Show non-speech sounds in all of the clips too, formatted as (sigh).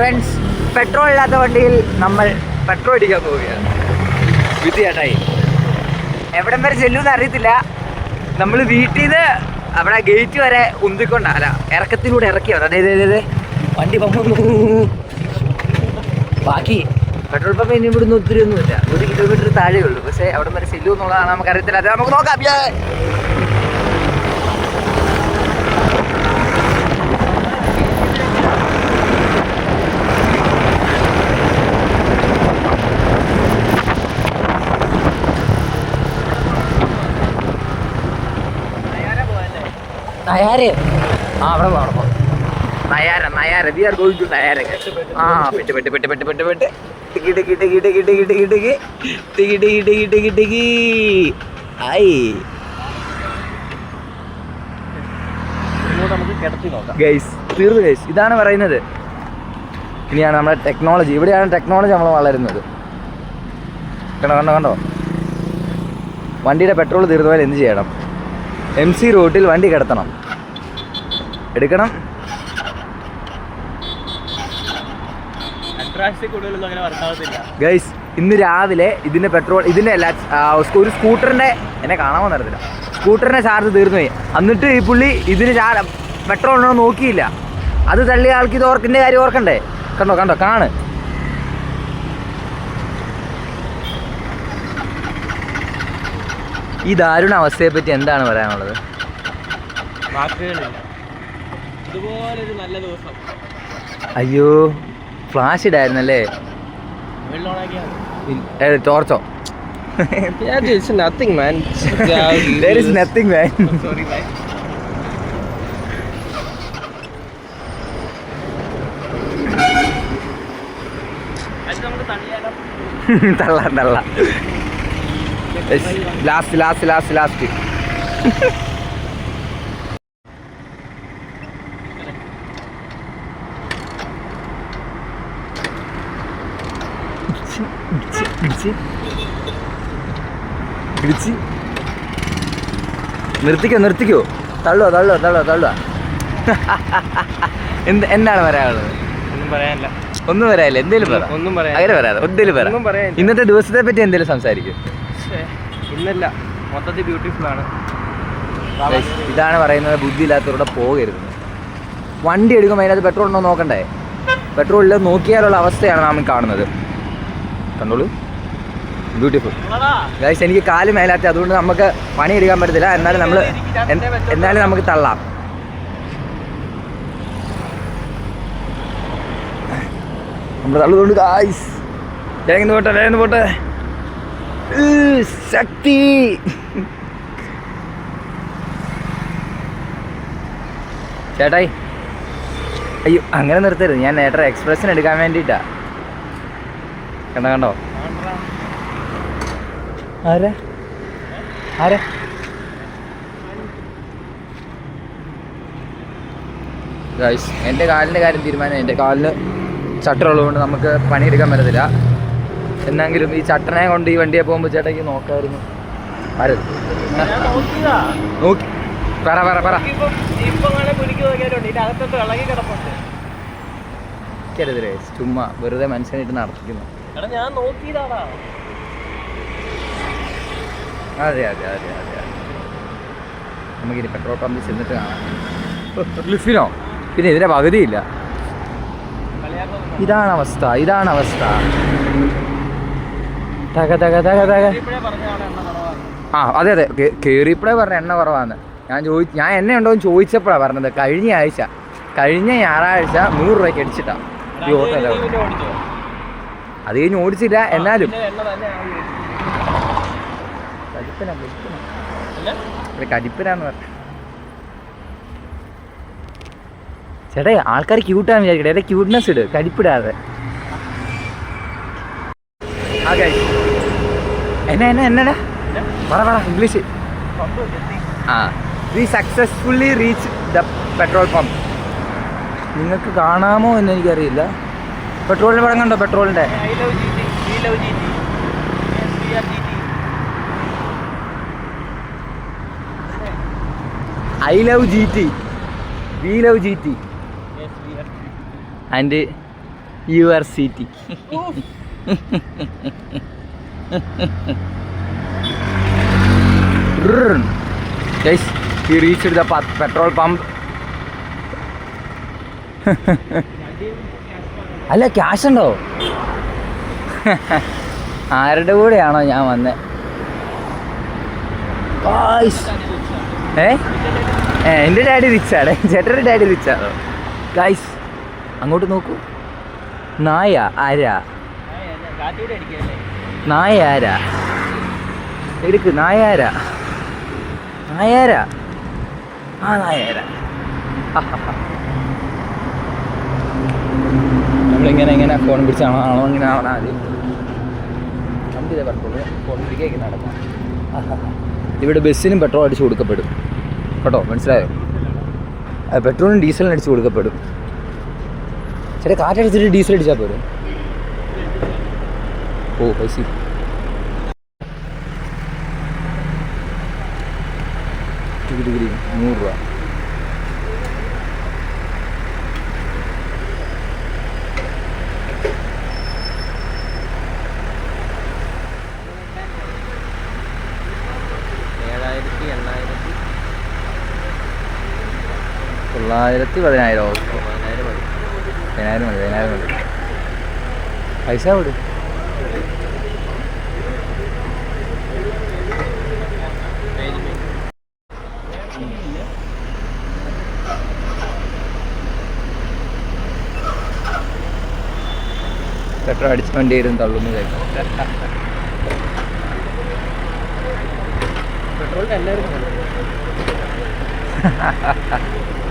Friends petrol ഇല്ലാത്ത വണ്ടിയിൽ നമ്മൾ പെട്രോൾ അടിക്കാൻ പോവുകയാണ്. വിധിയാട്ടായി എവിടം വരെ ചെല്ലുമെന്ന് അറിയത്തില്ല. നമ്മൾ വീട്ടിൽ നിന്ന് അവിടെ ഗേറ്റ് വരെ ഉന്തിക്കൊണ്ടല്ല ഇറക്കത്തിലൂടെ ഇറക്കി അതെ അതെ അതെ വണ്ടി പോകുന്നു ബാക്കി പെട്രോൾ പമ്പ് ഇനി ഇവിടുന്ന് ഒത്തിരി ഒന്നുമില്ല. ഒരു കിലോമീറ്റർ താഴെ ഉള്ളൂ പക്ഷേ അവിടെ വരെ ചെല്ലുമെന്നുള്ളതാണ് നമുക്ക് അറിയത്തില്ല അത് നമുക്ക് നോക്കാം. നയാര് ആ അവിടെ അവിടെ പോ. Nayara Nayara we are going to Nayara. ആ പെട്ട് പെട്ട് പെട്ട് പെട്ട് പെട്ട് പെട്ട്. ടിക്കി ടിക്കി ടിക്കി ടിക്കി ടിക്കി ടിക്കി ടിക്കി. ടിക്കി ടിക്കി ടിക്കി ടിക്കി ടിക്കി. ആയി ഗൈസ് തീർന്നു ഗൈസ് ഇതാണ് പറയുന്നത്. ഇനിയാണ് നമ്മുടെ ടെക്നോളജി ഇവിടെയാണ് ടെക്നോളജി നമ്മൾ വളരുന്നത്. കണ്ടോ കണ്ടോ കണ്ടോ? വണ്ടിയുടെ പെട്രോൾ തീർന്നു എന്ത് ചെയ്യണം? എം സി റൂട്ടിൽ വണ്ടി കിടത്തണം. എടുക്കണം. ഗൈസ് ഇന്ന് രാവിലെ ഇതിന്റെ പെട്രോൾ ഇതിന്റെ അല്ല ഒരു സ്കൂട്ടറിന്റെ എന്നെ കാണാൻ വന്നിരുന്നില്ല സ്കൂട്ടറിന്റെ ചാർജ് തീർന്നു പോയി. എന്നിട്ട് ഈ പുള്ളി ഇതിന് ചാർ പെട്രോൾ ഉണ്ടോ നോക്കിയില്ല. അത് തള്ളിയ ആൾക്ക് ഇത് ഓർക്കിന്റെ കാര്യം ഓർക്കണ്ടേ? കണ്ടോ കണ്ടോ കാണ്. ഈ ദാരുണ അവസ്ഥയെ പറ്റി എന്താണ് പറയാനുള്ളത്? വാക്കുകളില്ല. ഇതുപോലൊരു നല്ല ദിവസം. അയ്യോ ഫ്ലാഷ് ഇടായിരുന്നല്ലേ? ടോർച്ചോ nothing man nothing, man. (laughs) Sorry (laughs) തള്ളിയാലോ? തള്ള തള്ള. ലാസ്റ്റ് ലാസ്റ്റ് ലാസ്റ്റ് ലാസ്റ്റ് നിർത്തിക്കോ നിർത്തിക്കോ. തള്ളുക തള്ളുക തള്ളുക തള്ളുക (laughs) എന്ത് എന്താണ് പറയാനുള്ളത്? ഒന്നും പറയാനില്ല. ഒന്നും പറയാനില്ല. എന്തേലും പറ. ഒന്നും പറയാം അങ്ങനെ പറയാതെ എന്തേലും പറ. ഇന്നത്തെ ദിവസത്തെ പറ്റി എന്തേലും സംസാരിക്കും. ഇന്നല്ല. മൊത്തത്തിൽ ബ്യൂട്ടിഫുൾ ആണ്. ഇതാണ് പറയുന്നത് ബുദ്ധി ഇല്ലാത്തവരുടെ പോകരുത്. വണ്ടി എടുക്കുമ്പോൾ അതിനകത്ത് പെട്രോൾ ഉണ്ടോ നോക്കണ്ടേ? പെട്രോൾ നോക്കിയാലുള്ള അവസ്ഥയാണ് നാം കാണുന്നത്. കണ്ടോളൂ. ബ്യൂട്ടിഫുൾ ഗൈസ് എനിക്ക് കാൽ മേലാത്ത അതുകൊണ്ട് നമുക്ക് പണി എടുക്കാൻ പറ്റത്തില്ല. എന്നാലും നമ്മൾ എന്നാലും നമുക്ക് തള്ളാം. നമ്മൾ തള്ളതുകൊണ്ട് ഗായ്സ് വേഗം പോട്ടെ വേഗം പോട്ടെ. ശക്തി. ചേട്ടായി. അയ്യോ അങ്ങനെ നിർത്തരുത്. ഞാൻ നേട്ടർ എക്സ്പ്രഷൻ എടുക്കാൻ വേണ്ടിയിട്ടാണ് കണ്ടോ കണ്ടോ? ആരാ? ആരെ? ഗൈസ് എന്റെ കാലിന്റെ കാര്യം തീരുമാനം എന്റെ കാലിന് ചട്ടറുള്ളതുകൊണ്ട് നമുക്ക് പണിയെടുക്കാൻ പറ്റത്തില്ല. എന്നെങ്കിലും ഈ ചട്ടനെ കൊണ്ട് ഈ വണ്ടിയെ പോകുമ്പോൾ ചേട്ടയ്ക്ക് നോക്കായിരുന്നു. ആരത് ഞാൻ നോക്കി. പറ പറ പറ. ചുമ്മാ വെറുതെ മനസ്സിനായിട്ട് നടത്തിക്കുന്നു. എടാ ഞാൻ നോക്കിയതാടാ. അതെ അതെ അതെ അതെ നമുക്കിനി പെട്രോൾ പമ്പിൽ ചെന്നിട്ട് കാണാം. ലിഫിനോ? പിന്നെ ഇതിന്റെ പകുതിയില്ല. ഇതാണ് അവസ്ഥ ഇതാണ് അവസ്ഥ. തക തക തക തക. ആ അതെ അതെ. കേ- കേറിയപ്പോഴേ പറഞ്ഞ എണ്ണ കുറവാന്ന്. ഞാൻ ചോദി ഞാൻ എണ്ണ ഉണ്ടോ എന്ന് ചോദിച്ചപ്പോഴാണ് പറഞ്ഞത്. കഴിഞ്ഞ ആഴ്ച കഴിഞ്ഞ ഞായറാഴ്ച നൂറ് രൂപയ്ക്ക് അടിച്ചിട്ടാ. ഈ ഓട്ടോ അത് കഴിഞ്ഞ് ഓടിച്ചില്ല എന്നാലും പിന്നെ എണ്ണ തന്നെ ആവും കടിപ്പന ഇവിടെ കടിപ്പനാന്ന് പറഞ്ഞു ചേട്ടാ ആൾക്കാർ ക്യൂട്ടാന്ന് വിചാരിക്കട്ടെ ഏതാ ക്യൂട്ട്നെസ് ഇട് കടിപ്പിടാതെ. എന്നാ എന്നാ എന്നടാ? പറ പറ ഇംഗ്ലീഷ്. ആ we successfully reach the petrol pump നിങ്ങൾക്ക് കാണാമോ എന്ന് എനിക്കറിയില്ല. പെട്രോളിന്റെ പടം കണ്ടോ? പെട്രോളിന്റെ I love G T V love G T and U R C T. Petrol pump അല്ല ക്യാഷ് ഉണ്ടോ? ആരുടെ കൂടെയാണോ ഞാൻ വന്നത് ഏ? എന്റെ ഡാഡി റിച്ചാണ്. ചേട്ടന്റെ ഡാഡി റിച്ചാണ് ഗൈസ് അങ്ങോട്ട് നോക്കൂ. നായ ആരാ? നായ ആരാ? എടുക്ക് നായ ആരാ? നായ ആരാ? ആ നായ ആരാ? നമ്മളിങ്ങനെ ഇങ്ങനെ ഫോൺ പിടിച്ചാണോ ആണോ ഇങ്ങനെ ആണോ ആദ്യം. വണ്ടി ഇതേ പെട്രോൾ ഫോൺ പിടിക്കേക്ക് നടക്കാം. ഇവിടെ ബസ്സിനും പെട്രോൾ അടിച്ച് കൊടുക്കപ്പെടും. കേട്ടോ മനസ്സിലായോ? പെട്രോളും ഡീസലും അടിച്ച് കൊടുക്കപ്പെടും. ചേട്ടാ കാറ്റടിച്ചിട്ട് ഡീസൽ അടിച്ചാൽ പോരും? ഓ പൈസ ഡിഗ്രി നൂറ് രൂപ. തൊള്ളായിരത്തി പതിനായിരം ഓക്കെ പതിനായിരം മതി പതിനായിരം മതി. പൈസ വിടും പെട്രോൾ അടിച്ച് വണ്ടി വരും തള്ളുന്നു കേൾക്കാം പെട്രോളിന് എല്ലാവരും (laughs)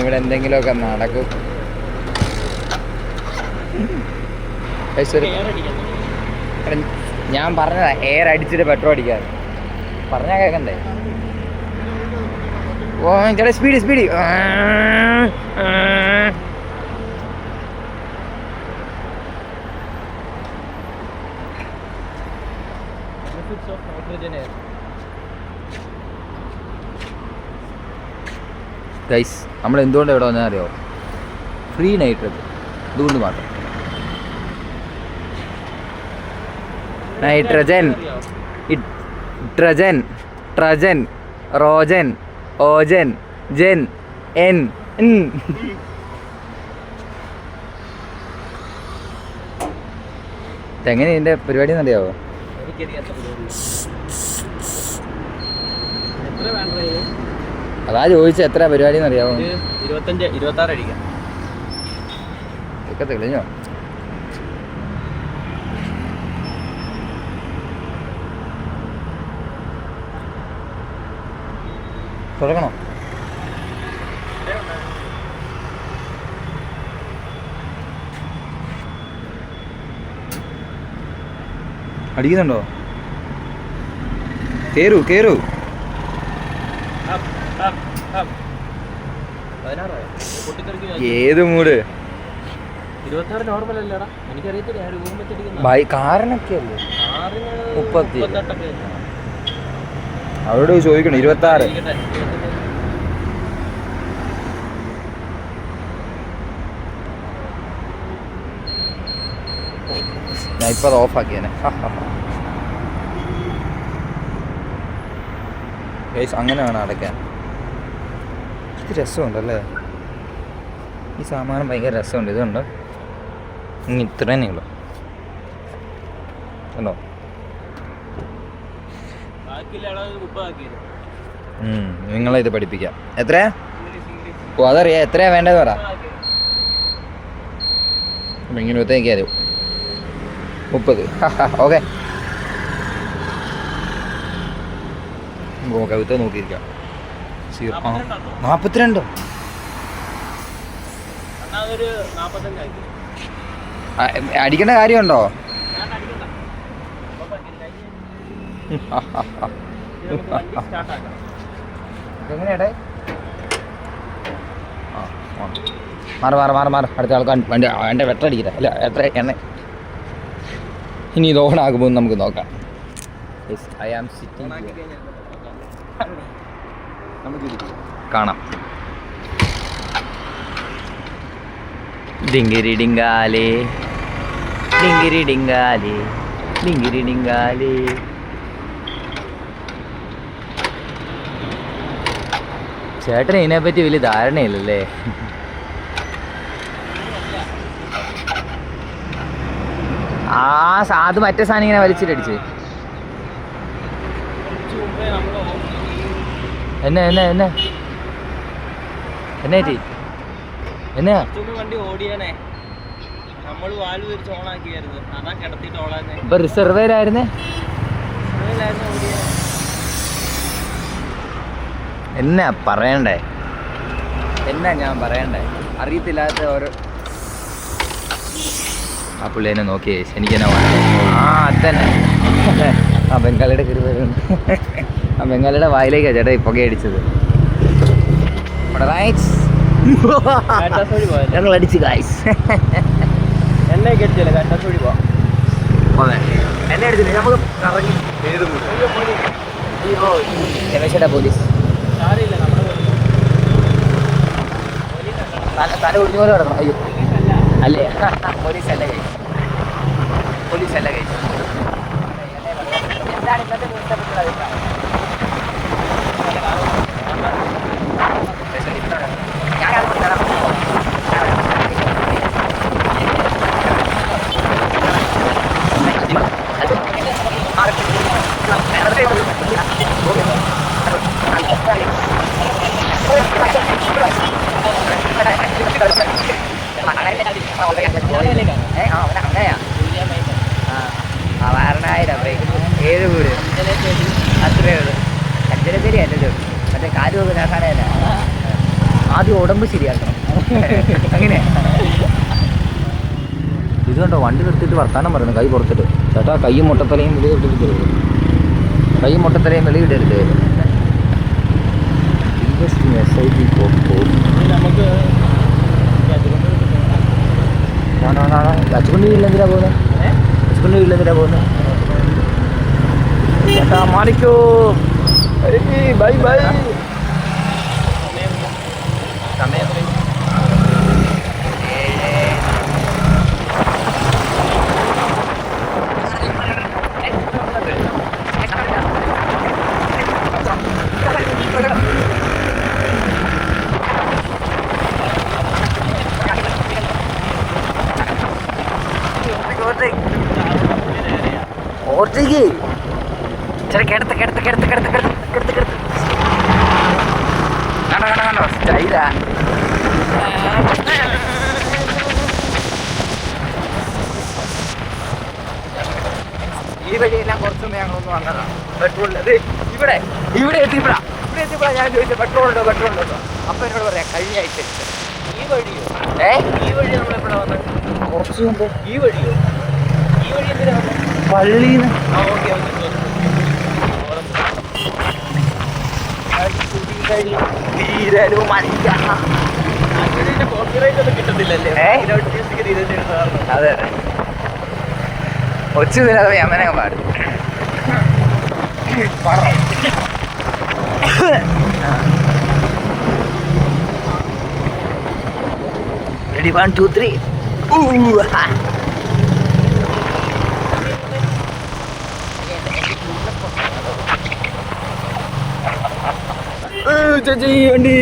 ഇവിടെ എന്തെങ്കിലുമൊക്കെ നടക്കും. ഞാൻ പറഞ്ഞതാ എയർ അടിച്ചിട്ട് പെട്രോൾ അടിക്കാറ് പറഞ്ഞാ കേക്കണ്ടേ? ഓ ചേട്ടാ സ്പീഡ് സ്പീഡ് ഗൈസ് നമ്മൾ എന്തുകൊണ്ട് ഇവിടെ വന്നാൽ അറിയാമോ ഫ്രീ നൈറ്റ് ട്രിപ്പ് അതുകൊണ്ട് മാത്രം. നൈട്രജൻ ഇട്രജൻ ട്രജൻ റോജൻ ഓജൻ ജെൻ എൻ എങ്ങനെ ഇതിന്റെ പരിപാടി എന്നറിയാവോ പരിപാടി എത്ര വേണ്ട അതാ ചോദിച്ചത് എത്ര പരിപാടി എന്നറിയാമോ ഇരുപത്തഞ്ച് ഇരുപത്തി ആറ് അടിക്കാം. ഒക്കെ തെളിഞ്ഞോ? തുടങ്ങണോ? അടിക്കുന്നുണ്ടോ? കേറൂ കേറൂ. ഏത് മൂട്? കാറിനൊക്കെ അല്ലേ? മുപ്പത്തി. അവരോട് ചോദിക്കണം ഇരുപത്തി ആറ്. ഞാൻ ഇപ്പൊ അത് ഓഫാക്കിയേനെ അങ്ങനെ വേണം അടയ്ക്കാൻ. ഇത് രസമുണ്ടല്ലേ? ഈ സാമാനം ഭയങ്കര രസമുണ്ട്. ഇതുണ്ട്? ഇനി ഇത്ര ഉള്ളൂ കണ്ടോ നിങ്ങളെ ഇത് പഠിപ്പിക്കാം. എത്രയാ? ഓ അതറിയാം. എത്രയാ വേണ്ടത് പറ. ഇങ്ങനെ മുപ്പത്. ഓക്കെ. നോക്കിയിരിക്കാം. സീറോ ആ? നാൽപ്പത്തിരണ്ടോ അടിക്കേണ്ട. കാര്യമുണ്ടോ എങ്ങനെയാടേ മാറി മാറി മാറി മാറ്. അടുത്ത ആൾക്കാർ വണ്ടി എന്റെ വെട്ടടിക്കില്ല അല്ല എത്ര എണ്ണ? ഇനി ഇത് ഓണാകുമ്പോൾ നമുക്ക് നോക്കാം. ഐ ആം സിറ്റിംഗ് കാണാം. ഡിങ്കിരി ഡിങ്കാലേ ഡിങ്കിരി ഡിങ്കാലേ ഡിങ്കിരി ഡിങ്കാലേ. ചേട്ടന് ഇതിനെപ്പറ്റി വലിയ ധാരണയില്ലല്ലേ? ആ അത് മറ്റേ സാധനം ഇങ്ങനെ വലിച്ചിട്ടടിച്ച് കുറച്ച് മുമ്പേ നമ്മൾ എന്നെ എന്നെ എന്നെ. എന്നെ പറ്റി എന്നാ കുറച്ചുകൂടി വണ്ടി ഓടിയാണേ. നമ്മൾ വാൽ തിരിച്ച് ഓണാക്കിയായിരുന്നു. അതാ കിടത്തിട്ട് ഓടാന്നെ ഇപ്പൊ ഓടിയത് എന്നാ പറയണ്ടേ? എന്നാ ഞാൻ പറയണ്ടേ? അറിയത്തില്ലാത്ത ഓരോ ആ പുള്ളി എന്നെ നോക്കിയേ വേണ്ടേ ആ അതന്നെ. (laughs) ആ ബംഗാളിയുടെ കയറി വരുന്നുണ്ട് ആ ബംഗാളിയുടെ വായിലേക്കാ ചേട്ടാ ഈ പുകയടിച്ചത്. (laughs) ഞങ്ങൾ അടിച്ചു ഗായ്സ് എന്നെ കെട്ടിയല്ലേ കാറ്റാസോടി പോവാം എന്നെ അടിച്ചില്ല? നമുക്ക് കറങ്ങി. രമേശേട്ടാ പോലീസ്. തല ഒടിഞ്ഞ പോലെ കിടക്കണം അയ്യോ. അല്ലേ? പോലീസ് അല്ല കഴിച്ചു പോലീസ് അല്ല കഴിച്ചു എന്താണ് ഇന്നത്തെ ന്യൂസ് പേപ്പറിലുള്ള അഭിപ്രായം? ഞാനത് കാണാൻ ഏ, ആ, അവന് അങ്ങനെയാ ആ, ആ വാരണായിരം ഏഴ് വീട് അത്രേ ഉള്ളൂ അഞ്ചരശ്ശേരി അല്ലല്ലോ മറ്റേ കാൽ പോകുന്ന കടയല്ല ആദ്യം ഉടമ്പ് ശരിയാക്കണം അങ്ങനെ ഇത് വണ്ടി നിർത്തിയിട്ട് വർത്താനം പറയുന്നു കൈ പുറത്തിട്ട്. ചേട്ടാ കൈ മുട്ടത്തലയും വെളിയിട്ടിരിക്കരുത് കൈയും മുട്ടത്തലയും വെളിയിടരുത് ഇൻവെസ്റ്റിംഗ് എസ് ഐ പി നമുക്ക് അച്ചുകൊണ്ട് വീട്ടിലെന്തിനാ പോകുന്നത് അച്ചുകൊണ്ട് വീട്ടിലെന്തിനാ പോകുന്നത് ചേട്ടാ മാറിക്കോ ബൈ ബൈ സമയം ഓർത്തേക്ക് ചേട്ടാ കിടത്ത് കിടത്ത് കിടത്ത് കിടത്ത് കിടത്ത് കിടത്ത് കിടത്ത്. കണ്ടോ കണ്ടോ കണ്ടോ സ്റ്റൈലാ. ഈ വഴിയെല്ലാം കുറച്ചും ഞങ്ങളൊന്ന് വന്നതാണ് പെട്രോൾ അത് ഇവിടെ ഇവിടെ എത്തിയപ്പോഴാ. ഇവിടെ എത്തിയപ്പോഴാ ഞാൻ ചോദിച്ചത് പെട്രോൾ ഉണ്ടോ പെട്രോൾ ഉണ്ടോ അപ്പൊ എന്നോട് പറയാം കഴിഞ്ഞ ആഴ്ച ഈ വഴിയോ? ഏ? ഈ വഴി നമ്മളെപ്പോഴാ വന്നത്? കുറച്ച് മുമ്പ്. ഈ വഴിയോ? ഈ വഴി എന്തിനാ വന്നത്? പള്ളിന്ന്. അതെ ഒച്ചു തരാതെ യമനെ പാടും. റെഡി വൺ ടു ത്രീ ചേച്ചി വണ്ടി.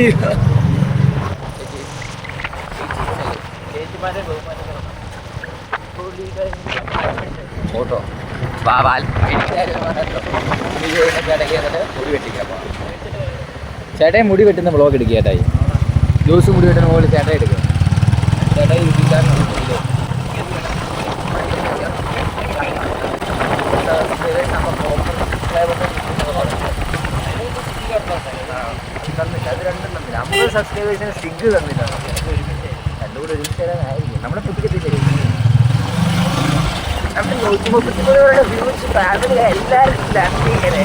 ഫോട്ടോ വാൽ മുടി വെട്ടുന്ന ബ്ലോഗ് എടുക്കുക ചേട്ടായി ജ്യൂസ് മുടി വെട്ടുന്ന പോലെ ചേട്ടായി എടുക്കുക ചേട്ടായി യൂട്യൂബുകാരനാണ് ഇതിൽ. തന്നില്ല അത് രണ്ടും തന്നില്ല അമ്പത് സബ്സ്ക്രൈബേഴ്സിന് സ്റ്റിഗ് തന്നില്ല. രണ്ടും കൂടെ ഒരുമിച്ച് തരാനായിരിക്കും നമ്മളെ പുതിയ തരും നമ്മൾ നൂറ്റി മുപ്പത്തിമൂന്നോടെ വ്യൂസ് ഫാമിലി എല്ലാവരും ഇങ്ങനെ.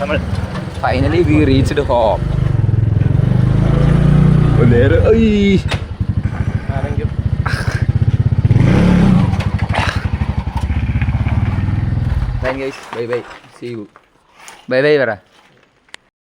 നമ്മൾ ഫൈനലി വി റീച്ച്ഡ് ഹോം നേരെ bye bye see you. Bye bye പറ.